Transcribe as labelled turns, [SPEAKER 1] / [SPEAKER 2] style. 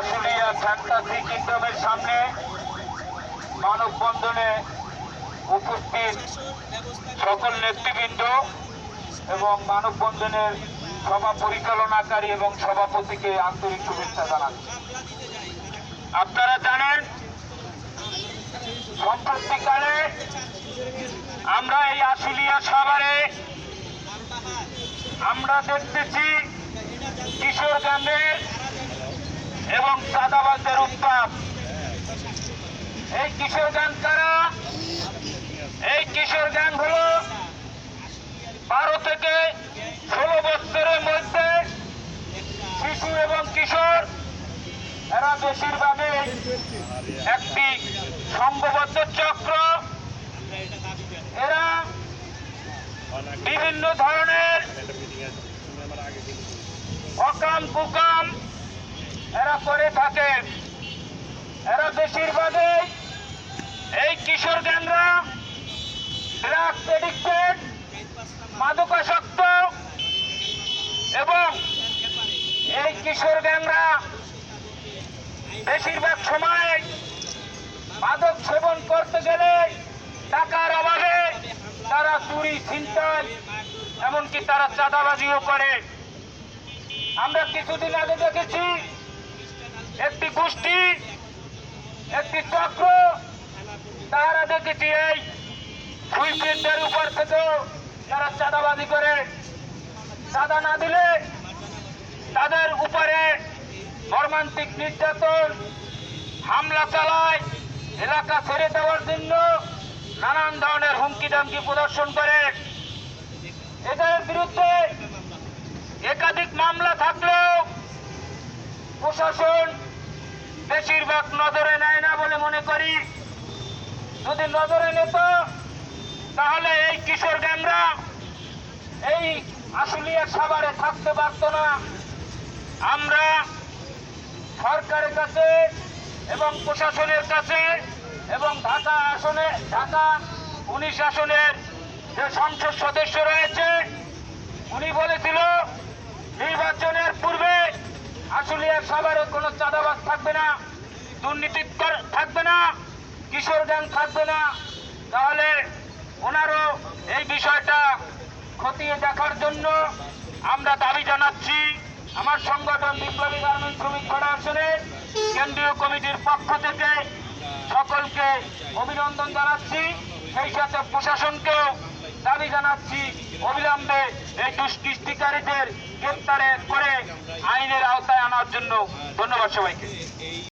[SPEAKER 1] Ashulia fantasy কিংডমের সামনে মানববন্ধনে উপস্থিত সকল নেতৃবৃন্দ এবং মানববন্ধনের সভা পরিচালনাকারী এবং সভাপতিকে আন্তরিক শুভেচ্ছা জানাচ্ছি। আপনারা জানেন, সম্প্রতিকালে আমরা এই আশুলিয়া সাভারে আমরা দেখতেছি কিশোর গান্ধের এবং চাঁদাবাজদের উৎপাদ এই কিশোর গান কারা? এই কিশোর গান হলো বারো থেকে ষোলো বছরের মধ্যে শিশু এবং কিশোর। এরা বেশিরভাগই একটি সম্ভবত চক্র। এরা বিভিন্ন ধরনের অকাম কুকাম এরা করে থাকেন এরা বেশিরভাগই এই কিশোর গ্যাংরা ড্রাগস এডিক্টেড মাদকাসক্ত এবং এই কিশোর গ্যাংরা বেশিরভাগ সময় মাদক সেবন করতে গেলে টাকার অভাবে তারা চুরি, ছিনতাই, এমনকি তারা চাঁদাবাজিও করে। আমরা কিছুদিন আগে দেখেছি একটি গোষ্ঠী, একটি চক্র, তারা দেখেছি এই সুইপ্রিন্টের উপর থেকেও তারা চাঁদাবাজি করে, চাঁদা না দিলে তাদের উপরে মর্মান্তিক নির্যাতন, হামলা চালায়, এলাকা ছেড়ে দেওয়ার জন্য নানান ধরনের হুমকি দামকি প্রদর্শন করে। এদের বিরুদ্ধে একাধিক মামলা থাকলেও প্রশাসন বেশিরভাগ নজরে নেয় না বলে মনে করি। যদি নজরে নিত, তাহলে এই কিশোর গ্যাংরা এই আশুলিয়া সাভারে থাকতে পারত না। আমরা সরকারের কাছে এবং প্রশাসনের কাছে এবং ঢাকা আসনে, ঢাকা উনিশ আসনের যে সংসদ সদস্য রয়েছে, উনি বলেছিল আশুলিয়া সাভারে কোনো চাঁদাবাজ থাকবে না দুর্নীতি থাকবে না, কিশোর গ্যাং থাকবে না। তাহলে ওনারও এই বিষয়টা খতিয়ে দেখার জন্য আমরা দাবি জানাচ্ছি। আমার সংগঠন বিপ্লবী গার্মেন্ট শ্রমিক ফেডারেশনের কেন্দ্রীয় কমিটির পক্ষ থেকে সকলকে অভিনন্দন জানাচ্ছি। সেই সাথে প্রশাসনকেও দাবি জানাচ্ছি অবিলম্বে এই দুষ্কৃষ্টিকারীদের গ্রেপ্তারে করে আইনের আওতায় আনার জন্য ধন্যবাদ সবাইকে।